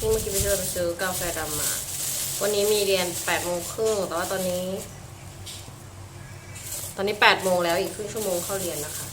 นี่เมื่อกี้ไปเจอไปซื้อกาแฟดำมา วันนี้มีเรียน8โมงครึ่งแต่ว่าตอนนี้ ตอนนี้8โมงแล้วอีกครึ่งชั่วโมงเข้าเรียนนะคะ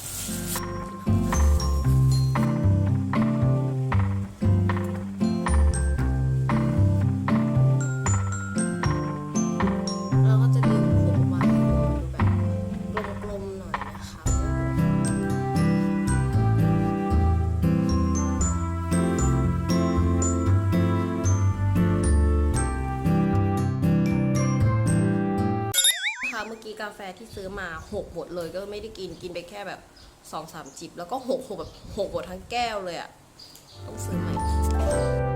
กี้กาแฟที่ซื้อมาหกหมดเลยก็ไม่ได้กินกินไปแค่แบบสองสามจิบแล้วก็หกหกแบบหกหมดทั้งแก้วเลยอะต้องซื้อใหม่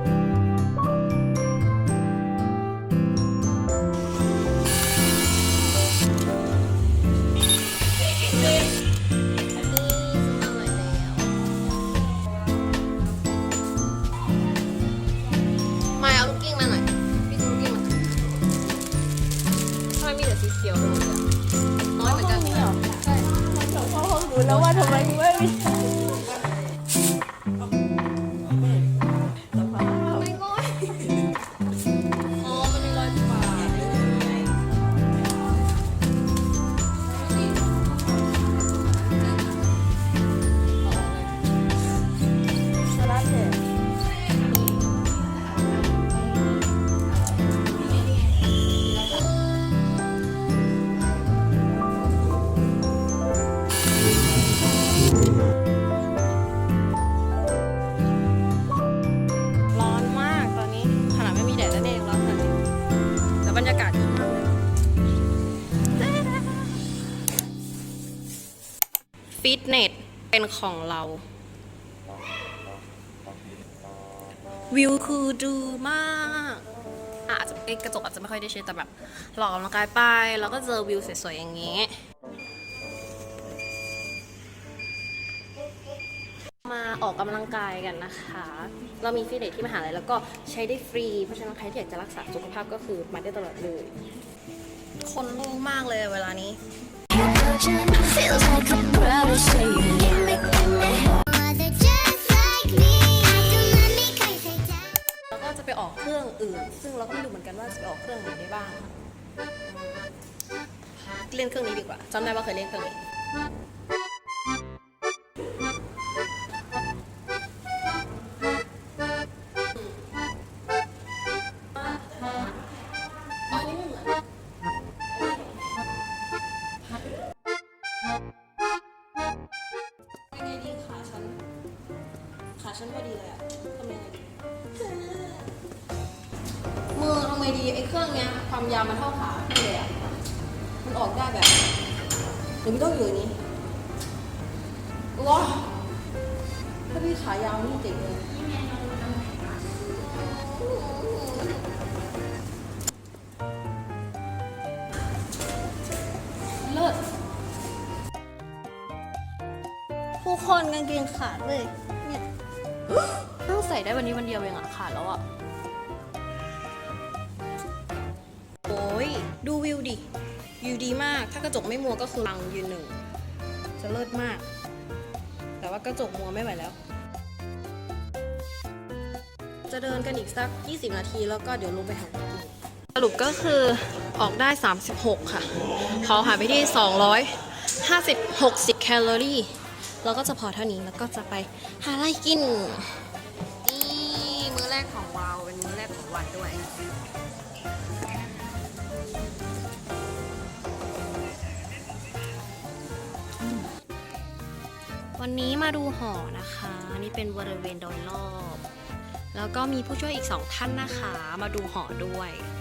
พ่อคงรู้แล้ ฟิตเนสเป็นของเรา วิวคือดูมากอาจจะกระจกอาจจะไม่ค่อยได้เช็ดแต่แบบหลอกกำลังกายไป แล้วก็เจอวิวสวยๆอย่างนี้ มาออกกำลังกายกันนะคะ เรามีฟิตเนสที่มหาลัยแล้วก็ใช้ได้ฟรี เพราะฉะนั้นใครที่อยากจะรักษาสุขภาพก็คือมาได้ตลอดเลย คนโล่งมากเลยเวลานี้ Feels like I'm proud to say you give me, give me. Mother just like me. แล้วก็จะไปออกเครื่องอื่น ซึ่งเราก็ไม่รู้เหมือนกันว่าจะไปออกเครื่องไหนได้บ้าง เล่นเครื่องนี้ดีกว่าจำได้ว่าเคยเล่นเครื่องนี้ ฉันพอดีเลยอะทำยังไงดีมือทำไงดีไอ้เครื่องเนี้ยความยาวมันเท่าขาพี่เลยอะมันออกได้แบบหรือไม่ต้องอยู่อย่างนี้ว้าถ้าพี่ขายาวนี่เจ๋งเลยเลิศผู้คนกางเกงขาดเลย เนี่ยต้งใส่ได้วันนี้วันเดียวเองอะขาดแล้วอะโอ้ยดูวิวดิ วิวดีมาก ถ้ากระจกไม่มัวก็คือลังยืนหนึ่ง จะเลิศมาก แต่ว่ากระจกมัวไม่ไหวแล้ว จะเดินกันอีกสัก 20 นาทีแล้วก็เดี๋ยวลงไปหาของกินสรุปก็คือออกได้ 36 ค่ะขาหายไปที่250 60 แคลอรี่ เราก็จะพอเท่านี้แล้วก็จะไปหาอะไรกิน นี่มื้อแรกของวาวเป็นมื้อแรกของวันด้วยวันนี้มาดูหอนะคะ นี่เป็นบริเวณโดยรอบ แล้วก็มีผู้ช่วยอีกสองท่านนะคะ มาดูหอด้วย That's it for today ค่ะบ๊ายบาย